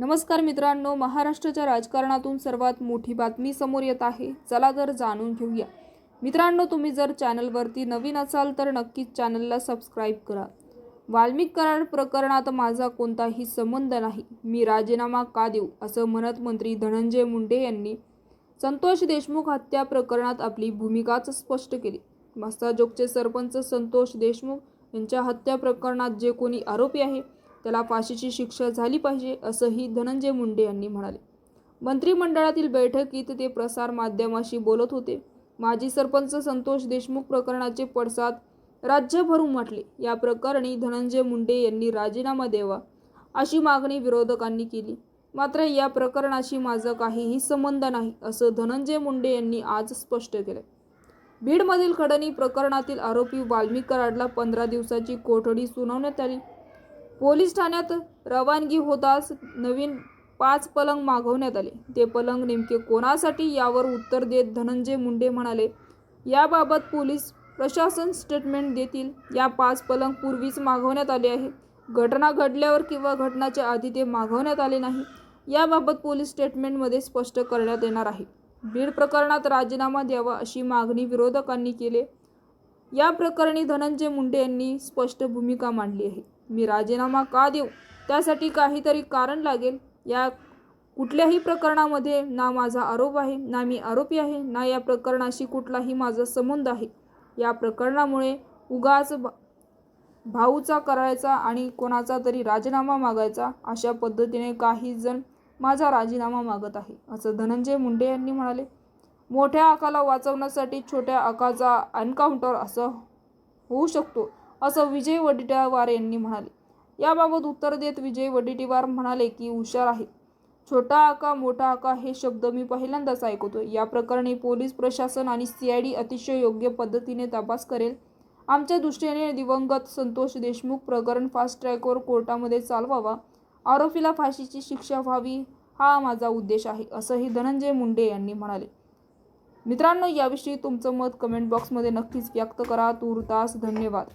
नमस्कार मित्रांनो महाराष्ट्राच्या राजकारणातून सर्वात मोठी बातमी समोर येत आहे. चला तर जाणून घेऊया. मित्रांनो तुम्ही जर चॅनलवरती नवीन असाल तर नक्कीच चॅनलला सबस्क्राईब करा. वाल्मिक करार प्रकरणात माझा कोणताही संबंध नाही. मी राजीनामा का देऊ असं म्हणत मंत्री धनंजय मुंडे यांनी संतोष देशमुख हत्या प्रकरणात आपली भूमिकाच स्पष्ट केली. मस्ताजोगचे सरपंच संतोष देशमुख यांच्या हत्या प्रकरणात जे कोणी आरोपी आहे त्याला फाशीची शिक्षा झाली पाहिजे असंही धनंजय मुंडे यांनी म्हणाले. मंत्रिमंडळातील बैठकीत ते प्रसार माध्यमाशी बोलत होते. माजी सरपंच संतोष देशमुख प्रकरणाचे पडसाद राज्यभर उमटले या प्रकरणी धनंजय मुंडे यांनी राजीनामा द्यावा अशी मागणी विरोधकांनी केली. मात्र या प्रकरणाशी माझा काहीही संबंध नाही असं धनंजय मुंडे यांनी आज स्पष्ट केलं बीडमधील खडणी प्रकरणातील आरोपी वाल्मिक कराडला पंधरा दिवसाची कोठडी सुनावण्यात आली. पोलीस ठाण्यात रवानगी होताच नवीन पाच पलंग मागवण्यात आले. ते पलंग नेमके कोणासाठी यावर उत्तर देत धनंजय मुंडे म्हणाले याबाबत पोलीस प्रशासन स्टेटमेंट देतील. या पाच पलंग पूर्वीच मागवण्यात आले आहे घटना घडल्यावर किंवा घटनाच्या आधी ते मागवण्यात आले नाही. याबाबत पोलीस स्टेटमेंटमध्ये स्पष्ट करण्यात येणार आहे. बीड प्रकरणात राजीनामा द्यावा अशी मागणी विरोधकांनी केली. या प्रकरणी धनंजय मुंडे यांनी स्पष्ट भूमिका मांडली आहे. मी राजीनामा का देऊ? त्यासाठी काहीतरी कारण लागेल. या कुठल्याही प्रकरणामध्ये ना माझा आरोप आहे ना मी आरोपी आहे ना या प्रकरणाशी कुठलाही माझा संबंध आहे. या प्रकरणामुळे उगाच भा- भाऊचा करायचा आणि कोणाचा तरी राजीनामा मागायचा अशा पद्धतीने काही जण माझा राजीनामा मागत आहे असं धनंजय मुंडे यांनी म्हणाले. मोठ्या आकाला वाचवण्यासाठी छोट्या आकाचा एन्काउंटर असं होऊ शकतो असं विजय वडेट्टीवार यांनी म्हणाले. याबाबत उत्तर देत विजय वडेट्टीवार म्हणाले की हुशार आहे. छोटा आका मोठा आका हे शब्द मी पहिल्यांदाच ऐकतो या प्रकरणी पोलीस प्रशासन आणि सीआयडी अतिशय योग्य पद्धतीने तपास करेल. आमच्या दृष्टीने दिवंगत संतोष देशमुख प्रकरण फास्ट ट्रॅकवर कोर्टामध्ये चालवावा. आरोपीला फाशीची शिक्षा व्हावी हा माझा उद्देश आहे असंही धनंजय मुंडे यांनी म्हणाले. मित्रांनो याविषयी तुमचं मत कमेंट बॉक्समध्ये नक्कीच व्यक्त करा. तूर्तास धन्यवाद.